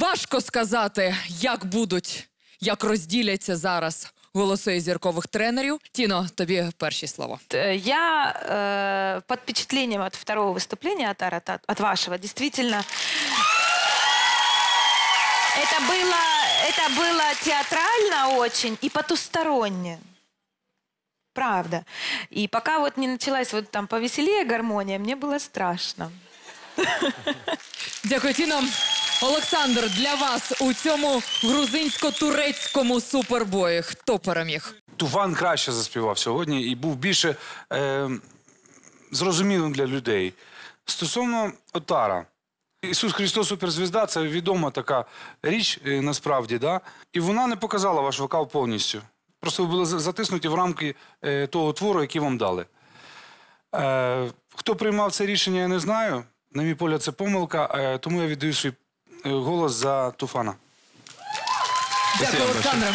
Важко сказати, як будуть, як розділяться зараз голоси зіркових тренерів. Тіно, тобі перші слово. Э, Я э, под впечатлением от второго выступления от, Ара, от, от вашего, действительно, это было, это было театрально очень и потусторонне. Правда. И пока вот не началась вот там повеселее гармония, мне было страшно. Дякую, Тіно. Олександр, для вас у цьому грузинсько-турецькому супербої хто переміг? Туфан краще заспівав сьогодні і був більше е, зрозумілим для людей. Стосовно Отара, Ісус Христос суперзвізда це відома така річ е, насправді, да? і вона не показала ваш вокал повністю. Просто ви були затиснуті в рамки е, того твору, який вам дали. Е, хто приймав це рішення, я не знаю. На мій погляд, це помилка, е, тому я віддаю свій голос за Туфана. Дякую, Олександре.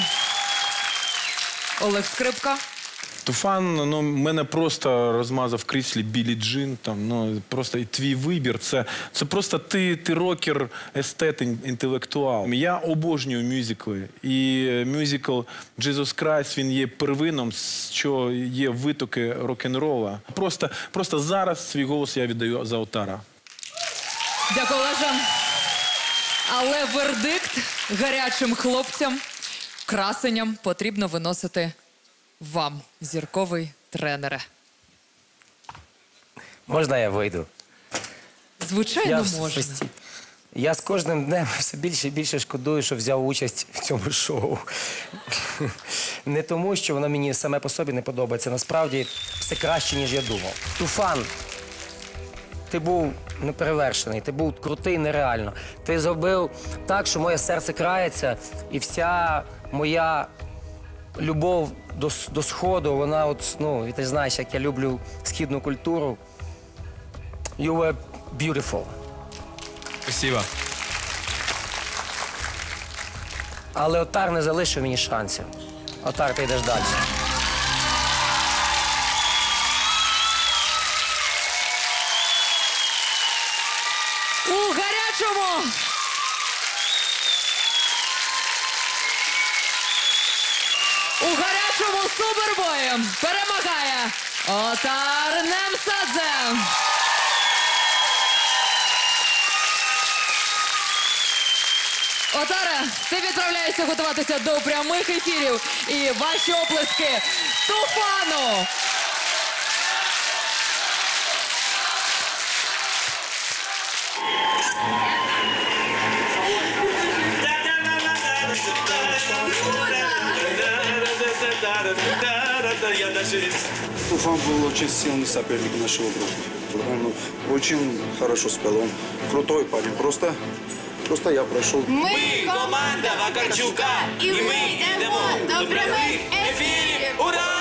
Олег Скрипка. Туфан ну, мене просто розмазав в кріслі Білі Джин. Там, ну, просто і твій вибір. Це, це просто ти, ти рокер, естет, інтелектуал. Я обожнюю мюзикли. І е, мюзикл Jesus Christ, він є первином, що є витоки рок-н-рола. Просто, просто зараз свій голос я віддаю за Отара. Дякую, Олеже. Але вердикт гарячим хлопцям, красенням потрібно виносити вам, зірковий тренере. Можна я вийду? Звичайно, в- можна. пості- Я з кожним днем все більше і більше шкодую, що взяв участь в цьому шоу. Не тому, що воно мені саме по собі не подобається. Насправді все краще, ніж я думав. Туфан, ти був неперевершений, ти був крутий нереально. Ти зробив так, що моє серце крається, і вся моя любов до, до сходу, вона от, ну, і ти знаєш, як я люблю східну культуру. You were beautiful. Спасибо. Але Отар не залишив мені шансів. Отар, ти йдеш далі. У у гарячому супербої перемагає Отар Немсадзе. Отаре, ти відправляєшся готуватися до прямих ефірів. І ваші оплески Туфану. Туфан был очень сильный соперник нашего группы. Он очень хорошо спел. Он крутой парень. Просто, просто я прошел. Ми команда Вакарчука, і ми йдемо до прямих ефірів. Ура!